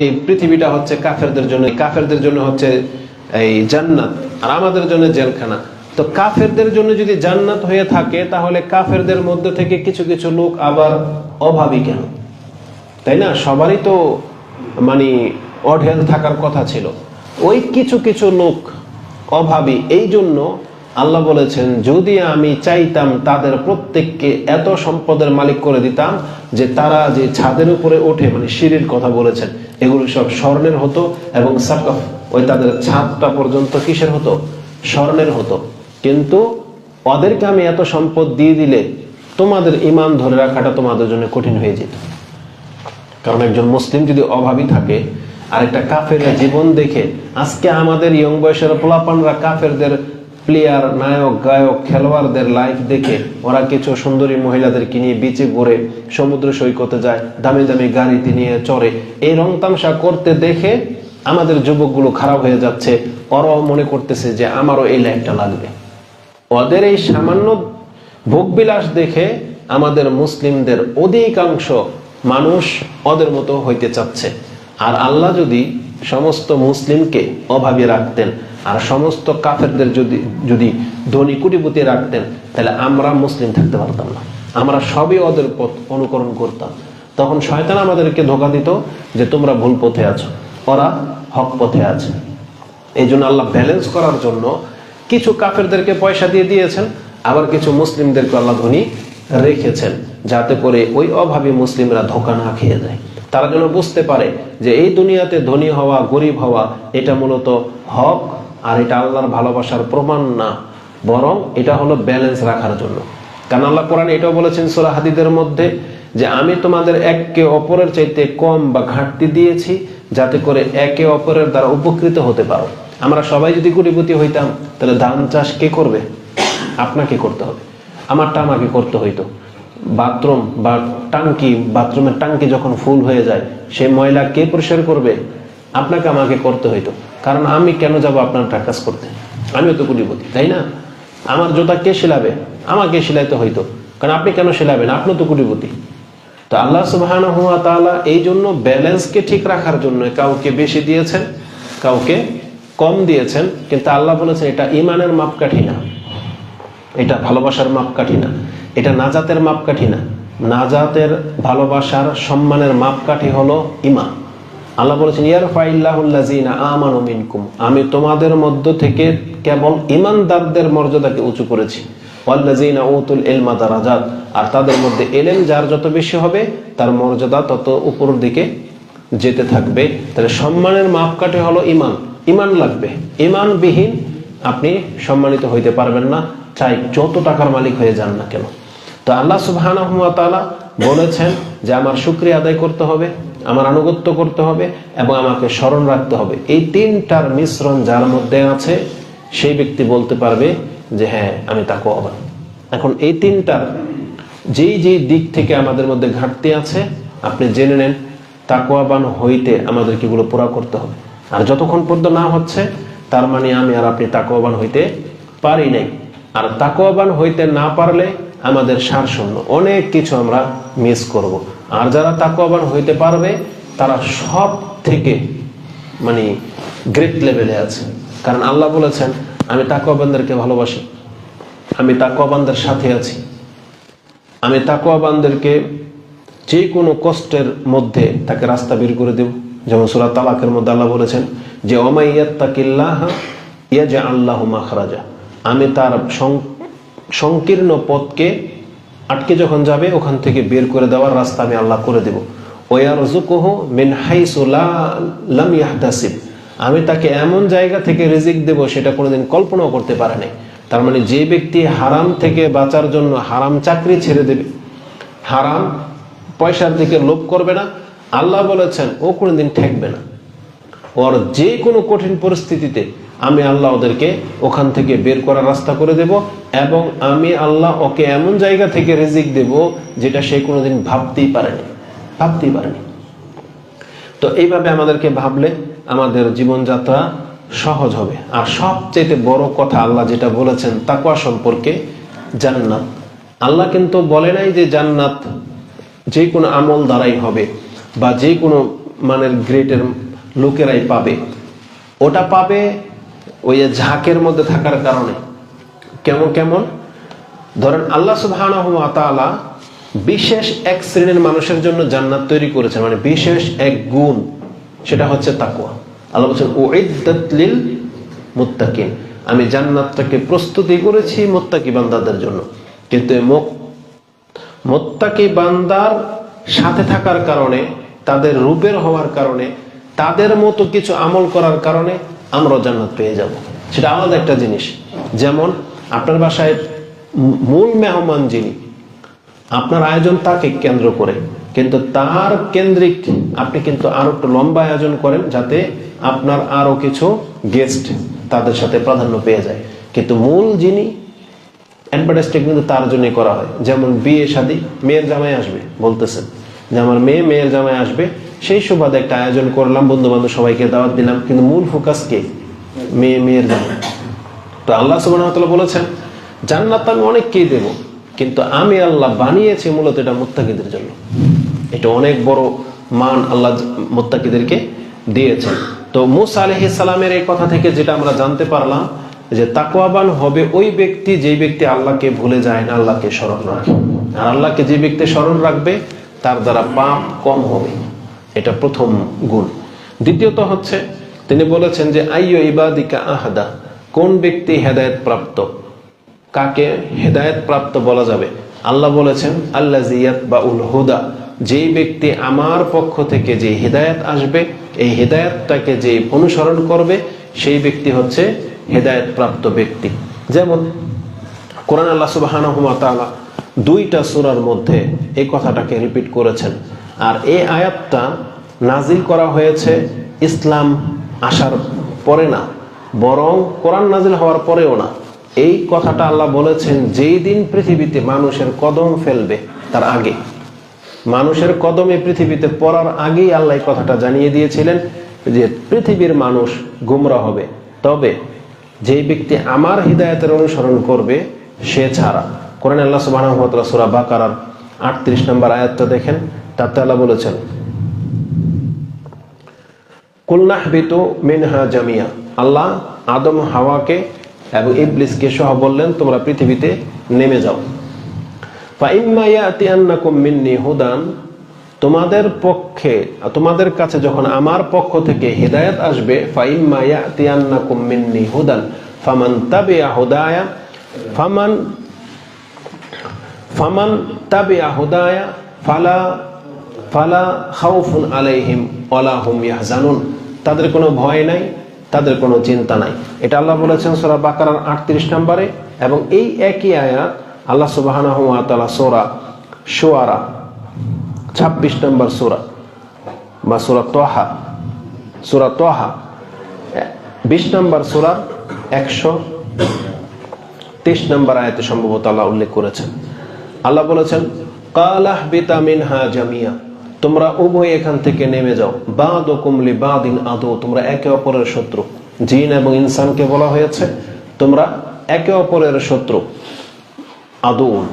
এই পৃথিবীটা হচ্ছে কাফেরদের জন্য কাফেরদের জন্য হচ্ছে এই জান্নাত, আর আমাদের জন্য জেলখানা। তো কাফেরদের জন্য যদি জান্নাত হয়ে থাকে, তাহলে কাফেরদের মধ্যে থেকে কিছু কিছু লোক আবার অভাবী কেন? তাই না? সবারই তো মানে অঢেল থাকার কথা ছিল। ওই কিছু কিছু লোক অভাবী, এই জন্য আল্লাহ বলেছেন, যদি আমি চাইতাম তাদের প্রত্যেককে এত সম্পদের মালিক করে দিতাম যে তারা যে ছাদের উপরে ওঠে মানে সিঁড়ির কথা বলেছেন এগুলো সব স্বর্ণের হতো এবং সাকফ ওই তাদের ছাদটা পর্যন্ত কিসের হতো? স্বর্ণের হতো। কিন্তু ওদেরকে আমি এত সম্পদ দিয়ে দিলে তোমাদের ইমান ধরে রাখাটা তোমাদের জন্য কঠিন হয়ে যেত। কারণ একজন মুসলিম যদি অভাবী থাকে আর একটা কাফের জীবন দেখে, আজকে আমাদের ইয়ং বয়সের পোলাপানরা কাফেরদের প্লেয়ার নায়ক, গায়ক, খেলোয়াড়দের লাইফ দেখে ওরা কিছু সুন্দরী মহিলাদেরকে নিয়ে বিচে ঘুরে, সমুদ্র সৈকতে যায়, দামি দামি গাড়িতে নিয়ে চড়ে। এই রং তামসা করতে দেখে আমাদের যুবকগুলো খারাপ হয়ে যাচ্ছে। ওরাও মনে করতেছে যে আমারও এই লাইফটা লাগবে। ওদের এই সামান্য ভোগবিলাস দেখে আমাদের মুসলিমদের অধিকাংশ মানুষ ওদের মতো হইতে চাচ্ছে। আর আল্লাহ যদি সমস্ত মুসলিমকে অভাবী রাখতেন আর সমস্ত কাফেরদের যদি যদি ধনী কুটিপতি রাখতেন, তাহলে আমরা মুসলিম থাকতে পারতাম না। আমরা সবই ওদের পথ অনুকরণ করতাম। তখন শয়তান আমাদেরকে ধোকা দিত যে তোমরা ভুল পথে আছো, ওরা হক পথে আছে। এই জন্য আল্লাহ ব্যালেন্স করার জন্য কিছু কাফেরদেরকে পয়সা দিয়ে দিয়েছেন, আবার কিছু মুসলিমদেরকে আল্লাহ ধনী রেখেছেন, যাতে করে ওই অভাবী মুসলিমরা ধোকা না খেয়ে যায়। তারা যেন বুঝতে পারে যে এই দুনিয়াতে ধনী হওয়া, গরিব হওয়া, এটা মূলত হক আর এটা আল্লাহর ভালোবাসার প্রমাণ না। বরং এটা হলো ব্যালেন্স রাখার জন্য। কারণ আল্লাহ কোরআন এটাও বলেছেন সোরা হাদিদের মধ্যে যে, আমি তোমাদের একে অপরের চাইতে কম বা ঘাটতি দিয়েছি যাতে করে একে অপরের দ্বারা উপকৃত হতে পারো। আমরা সবাই যদি কোটিপতি হইতাম, তাহলে ধান চাষ কে করবে? আপনাকে করতে হবে। আমারটা আমাকে করতে হইতো। বাথরুম বা টাঙ্কি, বাথরুমের টাঙ্কি যখন ফুল হয়ে যায় সেই ময়লা কে পরিষ্কার করবে? আপনাকে আমাকে করতে হইতো। কারণ আমি কেন যাব আপনার কাজ করতে? আমিও তো কোটিপতি তাই না? আমার জুতা কে শিলাবে আমাকে শিলাইতে হইতো। কারণ আপনি কেন শিলাবেন আপনিও তো কোটিপতি তো আল্লাহ সুবহান হুয়া তাআলা এই জন্য ব্যালেন্সকে ঠিক রাখার জন্য কাউকে বেশি দিয়েছেন, কাউকে কম দিয়েছেন। কিন্তু আল্লাহ বলেছেন, এটা ইমানের মাপকাঠি না। এটা ভালোবাসার মাপকাঠি না। এটা নাজাতের মাপকাঠি না। নাজাতের ভালোবাসার সম্মানের মাপকাঠি হলো ইমান আল্লাহ বলেছেন ইয়ার ফাইল্লাহুল্লাজিনা আমানু মিনকুম। আমি তোমাদের মধ্য থেকে কেবল ইমানদারদের মর্যাদাকে উঁচু করেছি। ওয়াল্লাজিনা উতুল ইলমা দারাজাত। আর তাদের মধ্যে এলেন যার যত বেশি হবে, তার মর্যাদা তত উপরের দিকে যেতে থাকবে। তাহলে সম্মানের মাপকাঠি হলো ইমান ইমান লাগবে। ইমানবিহীন আপনি সম্মানিত হইতে পারবেন না। চাই যত টাকার মালিক হয়ে যান না কেন। তো আল্লাহ সুবহানাহু ওয়া তাআলা বলেছেন যে আমার শুকরিয়া আদায় করতে হবে, আমার আনুগত্য করতে হবে এবং আমাকে স্মরণ রাখতে হবে। এই তিনটার মিশ্রণ যার মধ্যে আছে, সেই ব্যক্তি বলতে পারবে যে হ্যাঁ আমি তাকে অবাক। এখন এই তিনটার যেই যেই দিক থেকে আমাদের মধ্যে ঘাটতি আছে, আপনি জেনে নেন, তাকওয়াবান হইতে আমাদেরকে এগুলো পুরা করতে হবে। আর যতক্ষণ পর্যন্ত না হচ্ছে, তার মানে আমি আর আপনি তাকওয়াবান হইতে পারি নাই। আর তাকওয়াবান হইতে না পারলে আমাদের সার শূন্য অনেক কিছু আমরা মিস করব। আর যারা তাকওয়াবান হইতে পারবে, তারা সব থেকে মানে গ্রেট লেভেলে আছে। কারণ আল্লাহ বলেছেন, আমি তাকওয়াবানদেরকে ভালোবাসি, আমি তাকওয়াবানদের সাথে আছি। আমি তাকওয়াবানদেরকে যে কোনো কষ্টের মধ্যে তাকে রাস্তা বের করে দেব। যেমন সুরা তালাকের মধ্যে আল্লাহ বলেছেন যে অমাইয়াত্তাকিল্লাহ ইয়াজা আল্লাহ মাখরাজা। আমি তার সংকীর্ণ পথকে আটকে যখন যাবে, ওখান থেকে বের করে দেওয়ার রাস্তা আমি আল্লাহ করে দেব। আমি তাকে এমন জায়গা থেকে রিজিক দেব, সেটা কোনোদিন কল্পনাও করতে পারে নাই। তার মানে যে ব্যক্তি হারাম থেকে বাঁচার জন্য হারাম চাকরি ছেড়ে দেবে, হারাম পয়সার দিকে লোভ করবে না, আল্লাহ বলেছেন ও কোনোদিন ঠেকবে না। ওর যে কোনো কঠিন পরিস্থিতিতে আমি আল্লাহ ওদেরকে ওখান থেকে বের করার রাস্তা করে দেব এবং আমি আল্লাহ ওকে এমন জায়গা থেকে রেজিক দেব যেটা সে কোনোদিন ভাবতেই পারেনি ভাবতেই পারেনি। তো এইভাবে আমাদেরকে ভাবলে আমাদের জীবনযাত্রা সহজ হবে। আর সবচেয়ে বড় কথা আল্লাহ যেটা বলেছেন তাকওয়া সম্পর্কে জান্নাত। আল্লাহ কিন্তু বলে নাই যে জান্নাত যে কোনো আমল দ্বারাই হবে বা যে কোনো মানের গ্রেটের লোকেরাই পাবে। ওটা পাবে ওই ঝাঁকের মধ্যে থাকার কারণে। কেমন কেমন? ধরেন আল্লাহ তাআলা বিশেষ এক শ্রেণির মানুষের জন্য জান্নাত তৈরি করেছেন মানে বিশেষ এক গুণ, সেটা হচ্ছে তাকওয়া। আল্লাহ বলছেন লিল মুত্তাকিন। আমি জান্নাতটাকে প্রস্তুতি করেছি মুত্তাকি বান্দাদের জন্য। কিন্তু মোত্তাকি বান্দার সাথে থাকার কারণে, তাদের রূপের হওয়ার কারণে, তাদের মতো কিছু আমল করার কারণে আমরা জান্নাত পেয়ে যাব। সেটা আলাদা একটা জিনিস। যেমন আপনার বাসায় মূল মেহমান যিনি, আপনার আয়োজন তাকে কেন্দ্র করে। কিন্তু তার কেন্দ্রিক আপনি কিন্তু আরও একটু লম্বা আয়োজন করেন যাতে আপনার আরও কিছু গেস্ট তাদের সাথে প্রাধান্য পেয়ে যায়। কিন্তু মূল যিনি অ্যাডভার্টাইজটা কিন্তু তার জন্যই করা হয়। যেমন বিয়ে, শাদী, মেয়ের জামাই আসবে বলতেছেন যে আমার মেয়ে, মেয়ের জামাই আসবে সেই সুবাদে একটা আয়োজন করলাম বন্ধু বান্ধব সবাইকে দাওয়াত দিলাম, কিন্তু মূল ফোকাস কে? মেয়ে, মেয়ের জামাই তো আল্লাহ সুবাহ বলেছেন, জান্নাত আমি অনেককেই দেব, কিন্তু আমি আল্লাহ বানিয়েছি মূলত এটা মুত্তাকিদের জন্য। এটা অনেক বড় মান আল্লাহ মুত্তাকিদেরকে দিয়েছেন। তো মুসা আলহি সালামের এই কথা থেকে যেটা আমরা জানতে পারলাম, যে তাকওয়াবান হবে ওই ব্যক্তি, যেই ব্যক্তি আল্লাহকে ভুলে যায় না, আল্লাহকে স্মরণ রাখে। আর আল্লাহকে যে ব্যক্তি স্মরণ রাখবে, তার দ্বারা পাপ কম হবে। এটা প্রথম গুণ। দ্বিতীয়ত হচ্ছে, তিনি বলেছেন যে, আইয় ইবাদিকা আহাদা কোন ব্যক্তি হেদায়েত প্রাপ্ত? কাকে হেদায়েত প্রাপ্ত বলা যাবে? আল্লাহ বলেছেন আল্লাহ জিয়াত বা উল হুদা যেই ব্যক্তি আমার পক্ষ থেকে যে হেদায়েত আসবে, এই হেদায়েতটাকে যে অনুসরণ করবে, সেই ব্যক্তি হচ্ছে হেদায়েত প্রাপ্ত ব্যক্তি। যেমন, কোরআন আল্লাহ ওয়া দুইটা সুরার মধ্যে এই কথাটাকে রিপিট করেছেন। আর এই আয়াতটা নাজিল করা হয়েছে ইসলাম আসার পরে না, বরং কোরআন নাজিল হওয়ার পরেও না। এই কথাটা আল্লাহ বলেছেন, যেই দিন পৃথিবীতে মানুষের কদম ফেলবে, তার আগে। মানুষের কদমে পৃথিবীতে পড়ার আগেই আল্লাহ কথাটা জানিয়ে দিয়েছিলেন যে, পৃথিবীর মানুষ গুমরা হবে। তবে যেই ব্যক্তি আমার হৃদায়তের অনুসরণ করবে, সে ছাড়া। কোরআন আল্লাহ তাআলা সূরা বাকারার 38 নম্বর আয়াতটা দেখেন তাতে আল্লাহ বলেছেন কুলনাহবিতু মিনহা জামিয়া। আল্লাহ আদম হাওয়াকে এবং ইবলিসকে সহ বললেন, তোমরা পৃথিবীতে নেমে যাও। হুদান। তোমাদের পক্ষে, তোমাদের কাছে যখন আমার পক্ষ থেকে হেদায়েত আসবে হুদান। ফামান তাবিয়া হুদায়া, ফামান ফামান তাবিয়া হুদায়া, ফালা ফালা খাউফুন আলাইহিম ওয়ালা হুম ইয়াহজানুন। তাদের কোনো ভয় নাই, তাদের কোনো চিন্তা নাই। এটা আল্লাহ বলেছেন সোরা বাকারার 38 নম্বরে এবং এই একই আয়াত আল্লাহ তাআলা সূরা শুআরা 26 নম্বর সোরা বা সূরা তোহা সূরা তোহা 20 নম্বর একশো 123 নম্বর আয়াতে সম্ভবত আল্লাহ উল্লেখ করেছেন। আল্লাহ বলেছেন কালাহ বিতা মিনহা জামিয়া। তোমরা উভয় এখান থেকে নেমে যাও। বাদ কুমলি বাদিন আদৌ, তোমরা একে অপরের শত্রু। জিন এবং ইনসানকে বলা হয়েছে, তোমরা একে অপরের শত্রু। আদৌ।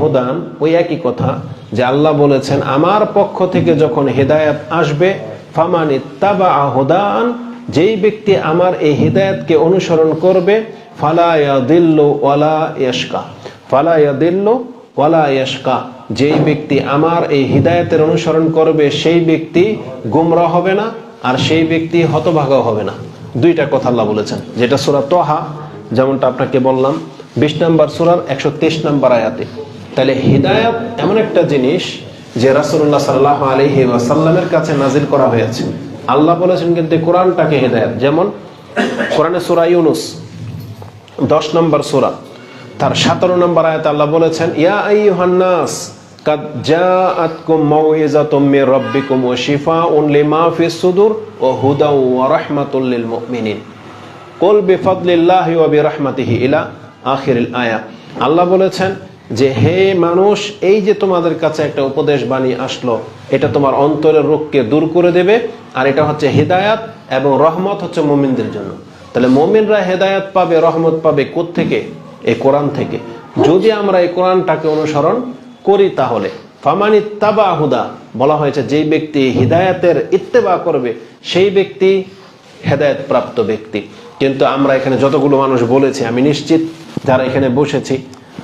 হুদান, ওই একই কথা যে আল্লাহ বলেছেন, আমার পক্ষ থেকে যখন হেদায়েত আসবে, ফামান ইত্তাবা হুদান, যেই ব্যক্তি আমার এই হিদায়াতকে অনুসরণ করবে, ফালা ইয়াদিল্লু ওয়ালা ইয়াশকা। ফালা ইয়াদিল্লু ওয়ালা ইয়াশকা। যেই ব্যক্তি আমার এই হিদায়াতের অনুসরণ করবে, সেই ব্যক্তি গুমরা হবে না আর সেই ব্যক্তি হতভাগা হবে না। দুইটা কথা আল্লাহ বলেছেন, যেটা সুরা তোহা, যেমনটা আপনাকে বললাম, বিশ নম্বর সূরার একশো তেইশ নম্বর আয়াতে। তাহলে হিদায়াত এমন একটা জিনিস যে রাসূলুল্লাহ সাল্লাহ আলাইহি ওয়াসাল্লামের কাছে নাজিল করা হয়েছে। আল্লাহ বলেছেন কিন্তু কোরআনটাকে হেদায়াত। যেমন কোরআনে সুরা ইউনুস, দশ নম্বর সুরা, তার সতেরো নম্বর আয়াত আল্লাহ বলেছেন, ইয়া আইয়ুহান নাস কাদ জাআতকুম মাউইযাতুম মির রাব্বিকুম ওয়া শিফাউন লিমা ফিস সুদুর ওয়া হুদা ওয়া রাহমাতুল লিল মুমিনিন কুল বিফাদলিল্লাহি ওয়া বিরাহমাতিহি ইলা আখিরিল আয়া আল্লাহ বলেছেন যে, হে মানুষ, এই যে তোমাদের কাছে একটা উপদেশ বাণী আসলো, এটা তোমার অন্তরের রোগকে দূর করে দেবে, আর এটা হচ্ছে হেদায়াত এবং রহমত হচ্ছে মুমিনদের জন্য। তাহলে মুমিনরা হেদায়াত পাবে, রহমত পাবে থেকে এই কোরআন থেকে। যদি আমরা এই কোরআনটাকে অনুসরণ করি তাহলে। ফামানি তাবা হুদা বলা হয়েছে, যেই ব্যক্তি হিদায়াতের ইত্তেবা করবে, সেই ব্যক্তি হেদায়েত প্রাপ্ত ব্যক্তি। কিন্তু আমরা এখানে যতগুলো মানুষ বলেছি, আমি নিশ্চিত যারা এখানে বসেছি,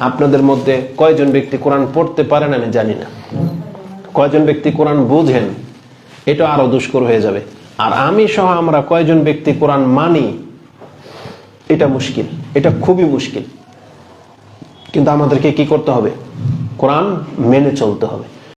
আপনাদের মধ্যে কয়জন ব্যক্তি কোরআন পড়তে পারেন আমি জানি না। কয়জন ব্যক্তি কোরআন বুঝেন, এটা আরও দুষ্কর হয়ে যাবে। আর আমি সহ আমরা কয়জন ব্যক্তি কোরআন মানি, এটা মুশকিল, এটা খুবই মুশকিল। কিন্তু আমাদেরকে কি করতে হবে? কোরআন মেনে চলতে হবে।